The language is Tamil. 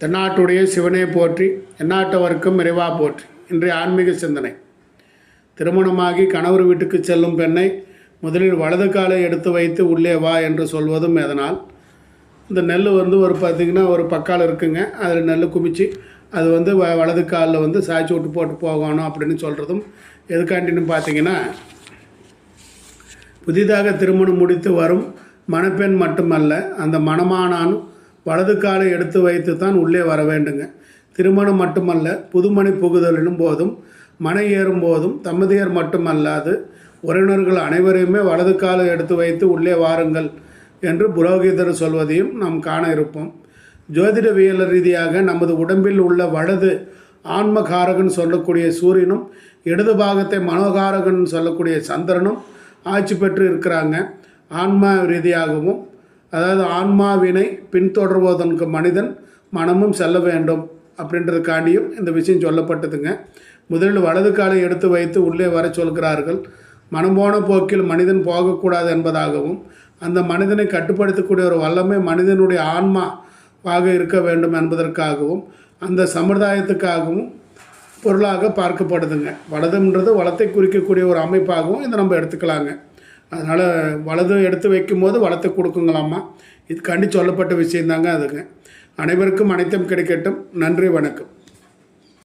தென்னாட்டுடைய சிவனே போற்றி எந்நாட்டவர்க்கும் இறைவா போற்றி இன்றைய ஆன்மீக சிந்தனை. திருமணமாகி கணவர் வீட்டுக்கு செல்லும் பெண்ணை முதலில் வலது காலை எடுத்து வைத்து உள்ளே வா என்று சொல்வதும் எதனால்? இந்த நெல் வந்து ஒரு பார்த்திங்கன்னா ஒரு பக்கால் இருக்குங்க. அதில் நெல் குமிச்சு அது வந்து வ வலது காலில் வந்து சாய்ச்சி விட்டு போட்டு போகணும் அப்படின்னு சொல்கிறதும் எதுக்காண்டின்னு பார்த்தீங்கன்னா புதிதாக திருமணம் முடித்து வரும் மணப்பெண் மட்டுமல்ல அந்த மணமானாலும் வலது காலை எடுத்து வைத்து தான் உள்ளே வர வேண்டுங்க. திருமணம் மட்டுமல்ல புதுமணி புகுதலினும் போதும் மனை ஏறும் போதும் தம்பதியர் மட்டுமல்லாது உறவினர்கள் அனைவரையுமே வலது காலை எடுத்து வைத்து உள்ளே வாருங்கள் என்று புரோகிதர் சொல்வதையும் நாம் காண இருப்போம். ஜோதிடவியல் ரீதியாக நமது உடம்பில் உள்ள வலது ஆன்மகாரகன் சொல்லக்கூடிய சூரியனும் இடது பாகத்தை மனோகாரகன் சொல்லக்கூடிய சந்திரனும் ஆட்சி பெற்று இருக்கிறாங்க. ஆன்ம ரீதியாகவும் அதாவது ஆன்மாவினை பின்தொடர்வதற்கு மனிதன் மனமும் செல்ல வேண்டும் அப்படின்றதுக்காண்டியும் இந்த விஷயம் சொல்லப்பட்டதுங்க. முதலில் வலது காலை எடுத்து வைத்து உள்ளே வர சொல்கிறார்கள். மனம் போன போக்கில் மனிதன் போகக்கூடாது என்பதாகவும் அந்த மனிதனை கட்டுப்படுத்தக்கூடிய ஒரு வல்லமை மனிதனுடைய ஆன்மாவாக இருக்க வேண்டும் என்பதற்காகவும் அந்த சமுதாயத்துக்காகவும் பொருளாக பார்க்கப்படுதுங்க. வலதுன்றது வளத்தை குறிக்கக்கூடிய ஒரு அமைப்பாகவும் இதை நம்ம எடுத்துக்கலாங்க. அதனால் வலது எடுத்து வைக்கும்போது வளத்தை கொடுக்குங்களாம்மா. இதுக்காண்டி சொல்லப்பட்ட விஷயந்தாங்க அதுங்க. அனைவருக்கும் அனைத்தும் கிடைக்கட்டும். நன்றி வணக்கம்.